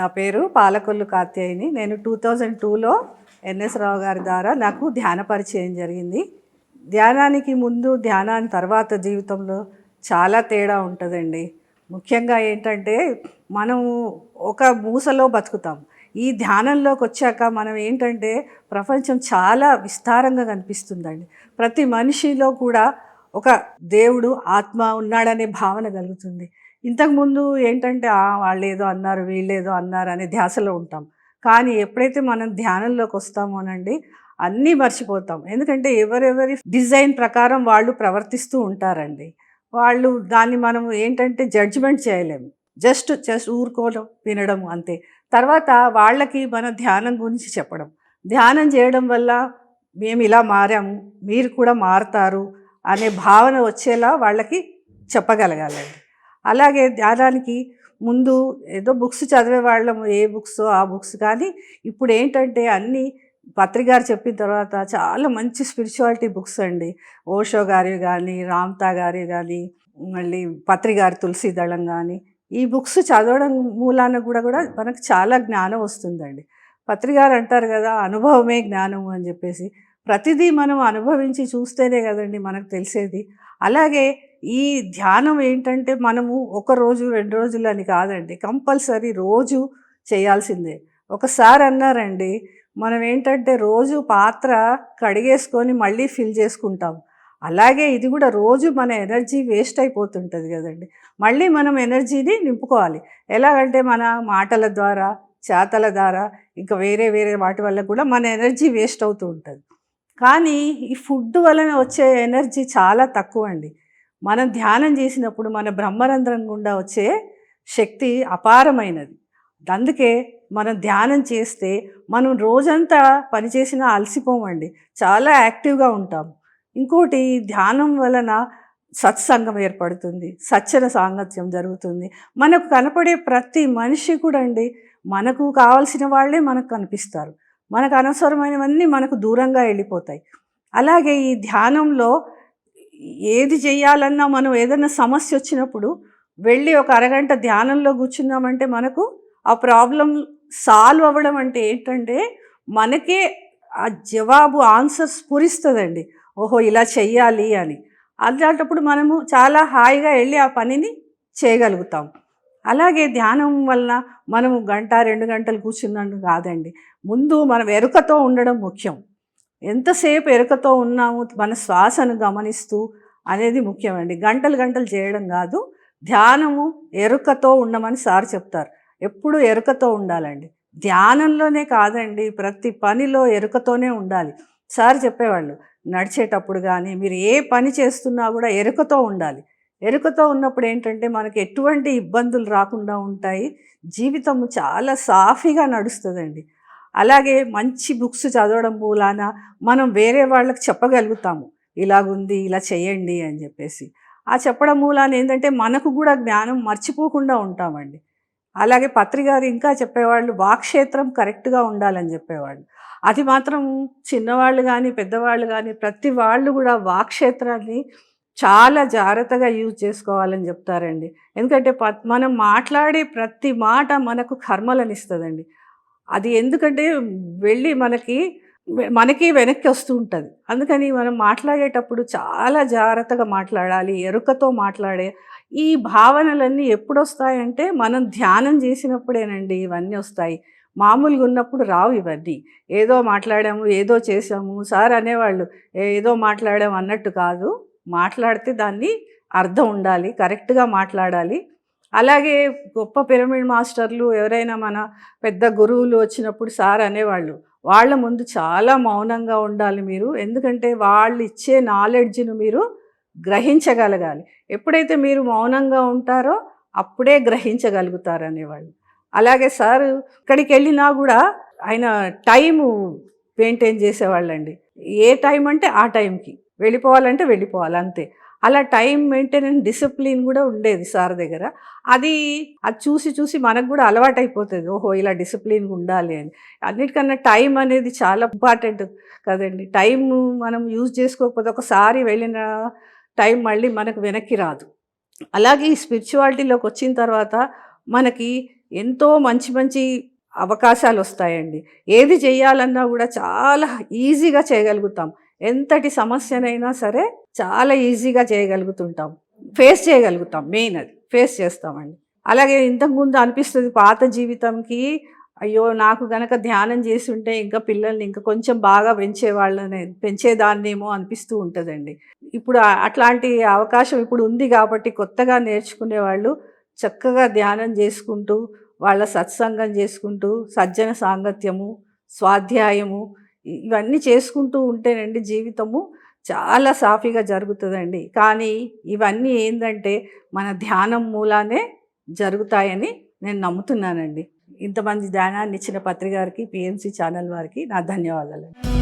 నా పేరు పాలకొల్లు కాత్యాయిని. నేను టూ థౌజండ్ టూలో ఎన్ఎస్ రావు గారి ద్వారా నాకు ధ్యాన పరిచయం జరిగింది. ధ్యానానికి ముందు ధ్యానాన్ని తర్వాత జీవితంలో చాలా తేడా ఉంటుందండి. ముఖ్యంగా ఏంటంటే మనం ఒక మూసలో బతుకుతాం. ఈ ధ్యానంలోకి వచ్చాక మనం ఏంటంటే ప్రపంచం చాలా విస్తారంగా కనిపిస్తుందండి. ప్రతి మనిషిలో కూడా ఒక దేవుడు ఆత్మ ఉన్నాడనే భావన కలుగుతుంది. ఇంతకుముందు ఏంటంటే వాళ్ళు ఏదో అన్నారు వీళ్ళేదో అన్నారు అనే ధ్యాసలో ఉంటాం. కానీ ఎప్పుడైతే మనం ధ్యానంలోకి వస్తామోనండి అన్నీ మర్చిపోతాం. ఎందుకంటే ఎవరెవరి డిజైన్ ప్రకారం వాళ్ళు ప్రవర్తిస్తూ ఉంటారండి. వాళ్ళు దాన్ని మనం ఏంటంటే జడ్జిమెంట్ చేయలేము జస్ట్ జస్ట్ ఊరుకోవడం వినడం అంతే. తర్వాత వాళ్ళకి మన ధ్యానం గురించి చెప్పడం. ధ్యానం చేయడం వల్ల మేము ఇలా మారాము మీరు కూడా మారుతారు అనే భావన వచ్చేలా వాళ్ళకి చెప్పగలగాలండి. అలాగే ధ్యానానికి ముందు ఏదో బుక్స్ చదివే వాళ్ళము ఏ బుక్స్ ఆ బుక్స్. కానీ ఇప్పుడు ఏంటంటే అన్నీ పత్రికారు చెప్పిన తర్వాత చాలా మంచి స్పిరిచువాలిటీ బుక్స్ అండి. ఓషో గారి కానీ రామ్తా గారి కానీ మళ్ళీ పత్రికారు తులసీదళం కానీ ఈ బుక్స్ చదవడం మూలాన కూడా కూడా మనకు చాలా జ్ఞానం వస్తుందండి. పత్రికారు అంటారు కదా అనుభవమే జ్ఞానం అని చెప్పేసి. ప్రతిదీ మనం అనుభవించి చూస్తేనే కదండి మనకు తెలిసేది. అలాగే ఈ ధ్యానం ఏంటంటే మనము ఒక రోజు రెండు రోజులు అని కాదండి కంపల్సరీ రోజు చేయాల్సిందే. ఒకసారి అన్నారండి మనం ఏంటంటే రోజు పాత్ర కడిగేసుకొని మళ్ళీ ఫిల్ చేసుకుంటాం. అలాగే ఇది కూడా రోజు మన ఎనర్జీ వేస్ట్ అయిపోతుంటుంది కదండి. మళ్ళీ మనం ఎనర్జీని నింపుకోవాలి. ఎలాగంటే మన మాటల ద్వారా చేతల ద్వారా ఇంకా వేరే వేరే వాటి వల్ల కూడా మన ఎనర్జీ వేస్ట్ అవుతూ ఉంటుంది. కానీ ఈ ఫుడ్ వలన వచ్చే ఎనర్జీ చాలా తక్కువ అండి మనం ధ్యానం చేసినప్పుడు మన బ్రహ్మరంధ్రం గుండా వచ్చే శక్తి అపారమైనది. అందుకే మనం ధ్యానం చేస్తే మనం రోజంతా పనిచేసినా అలసిపోమండి. చాలా యాక్టివ్గా ఉంటాం. ఇంకోటి ఈ ధ్యానం వలన సత్సంగం ఏర్పడుతుంది. సచ్చన సాంగత్యం జరుగుతుంది. మనకు కనపడే ప్రతి మనిషి కూడా అండి మనకు కావాల్సిన వాళ్ళే మనకు కనిపిస్తారు. మనకు అనవసరమైనవన్నీ మనకు దూరంగా వెళ్ళిపోతాయి. అలాగే ఈ ధ్యానంలో ఏది చేయాలన్నా మనం ఏదైనా సమస్య వచ్చినప్పుడు వెళ్ళి ఒక అరగంట ధ్యానంలో కూర్చున్నామంటే మనకు ఆ ప్రాబ్లం సాల్వ్ అవ్వడం అంటే ఏంటంటే మనకే ఆ జవాబు ఆన్సర్ స్ఫురిస్తుందండి ఓహో ఇలా చెయ్యాలి అని. అలాంటప్పుడు మనము చాలా హాయిగా వెళ్ళి ఆ పనిని చేయగలుగుతాం. అలాగే ధ్యానం వలన మనము గంట రెండు గంటలు కూర్చున్నాను కాదండి. ముందు మనం ఎరుకతో ఉండడం ముఖ్యం. ఎంతసేపు ఎరుకతో ఉన్నాము మన శ్వాసను గమనిస్తూ అనేది ముఖ్యమండి. గంటలు గంటలు చేయడం కాదు ధ్యానము ఎరుకతో ఉండమని సార్ చెప్తారు. ఎప్పుడు ఎరుకతో ఉండాలండి. ధ్యానంలోనే కాదండి ప్రతి పనిలో ఎరుకతోనే ఉండాలి. సార్ చెప్పేవాళ్ళు నడిచేటప్పుడు కానీ మీరు ఏ పని చేస్తున్నా కూడా ఎరుకతో ఉండాలి. ఎరుకతో ఉన్నప్పుడు ఏంటంటే మనకి ఎటువంటి ఇబ్బందులు రాకుండా ఉంటాయి. జీవితం చాలా సాఫీగా నడుస్తుందండి. అలాగే మంచి బుక్స్ చదవడం మూలాన మనం వేరే వాళ్ళకి చెప్పగలుగుతాము. ఇలాగుంది ఇలా చేయండి అని చెప్పేసి. ఆ చెప్పడం మూలాన ఏంటంటే మనకు కూడా జ్ఞానం మర్చిపోకుండా ఉంటామండి. అలాగే పత్రికారు ఇంకా చెప్పేవాళ్ళు వాక్క్షేత్రం కరెక్ట్గా ఉండాలని చెప్పేవాళ్ళు. అది మాత్రం చిన్నవాళ్ళు కానీ పెద్దవాళ్ళు కానీ ప్రతి వాళ్ళు కూడా వాక్క్షేత్రాన్ని చాలా జాగ్రత్తగా యూజ్ చేసుకోవాలని చెప్తారండి. ఎందుకంటే మనం మాట్లాడే ప్రతి మాట మనకు కర్మలను ఇస్తుందండి అది ఎందుకంటే వెళ్ళి మనకి మనకి వెనక్కి వస్తూ ఉంటుంది. అందుకని మనం మాట్లాడేటప్పుడు చాలా జాగ్రత్తగా మాట్లాడాలి ఎరుకతో మాట్లాడే ఈ భావనలన్నీ ఎప్పుడు వస్తాయంటే మనం ధ్యానం చేసినప్పుడేనండి ఇవన్నీ వస్తాయి. మామూలుగా ఉన్నప్పుడు రావు ఇవన్నీ. ఏదో మాట్లాడాము ఏదో చేసాము సార్ అనేవాళ్ళు ఏదో మాట్లాడాము అన్నట్టు కాదు. మాట్లాడితే దాన్ని అర్థం ఉండాలి కరెక్ట్గా మాట్లాడాలి. అలాగే గొప్ప పిరమిడ్ మాస్టర్లు ఎవరైనా మన పెద్ద గురువులు వచ్చినప్పుడు సార్ అనేవాళ్ళు వాళ్ళ ముందు చాలా మౌనంగా ఉండాలి మీరు. ఎందుకంటే వాళ్ళు ఇచ్చే నాలెడ్జ్ను మీరు గ్రహించగలగాలి. ఎప్పుడైతే మీరు మౌనంగా ఉంటారో అప్పుడే గ్రహించగలుగుతారు అనేవాళ్ళు. అలాగే సార్ ఇక్కడికి వెళ్ళినా కూడా ఆయన టైము మెయింటైన్ చేసేవాళ్ళండి. ఏ టైం అంటే ఆ టైంకి. వెళ్ళిపోవాలంటే వెళ్ళిపోవాలి అంతే. అలా టైం మెయింటెనెన్స్ డిసిప్లిన్ కూడా ఉండేది సార్ దగ్గర. అది అది చూసి చూసి మనకు కూడా అలవాటైపోతుంది. ఓహో ఇలా డిసిప్లిన్గా ఉండాలి అని. అన్నిటికన్నా టైం అనేది చాలా ఇంపార్టెంట్ కదండి. టైం మనం యూజ్ చేసుకోకపోతే ఒకసారి వెళ్ళిన టైం మళ్ళీ మనకు వెనక్కి రాదు. అలాగే ఈ స్పిరిచువాలిటీలోకి వచ్చిన తర్వాత మనకి ఎంతో మంచి మంచి అవకాశాలు వస్తాయండి. ఏది చేయాలన్నా కూడా చాలా ఈజీగా చేయగలుగుతాం. ఎంతటి సమస్యనైనా సరే చాలా ఈజీగా చేయగలుగుతుంటాం. ఫేస్ చేయగలుగుతాం మెయిన్ అది. ఫేస్ చేస్తామండి. అలాగే ఇంతకుముందు అనిపిస్తుంది పాత జీవితంకి అయ్యో నాకు గనక ధ్యానం చేసి ఉంటే ఇంకా పిల్లల్ని ఇంకా కొంచెం బాగా పెంచేవాళ్ళని పెంచేదాన్నేమో అనిపిస్తూ ఉంటుందండి. ఇప్పుడు అట్లాంటి అవకాశం ఇప్పుడు ఉంది కాబట్టి కొత్తగా నేర్చుకునే వాళ్ళు చక్కగా ధ్యానం చేసుకుంటూ వాళ్ళ సత్సంగం చేసుకుంటూ సజ్జన సాంగత్యము స్వాధ్యాయము ఇవన్నీ చేసుకుంటూ ఉంటేనండి జీవితము చాలా సాఫీగా జరుగుతుందండి. కానీ ఇవన్నీ ఏంటంటే మన ధ్యానం మూలానే జరుగుతాయని నేను నమ్ముతున్నానండి. ఇంతమంది ధ్యానాన్ని ఇచ్చిన పత్రిక గారికి పిఎంసి ఛానల్ వారికి నా ధన్యవాదాలు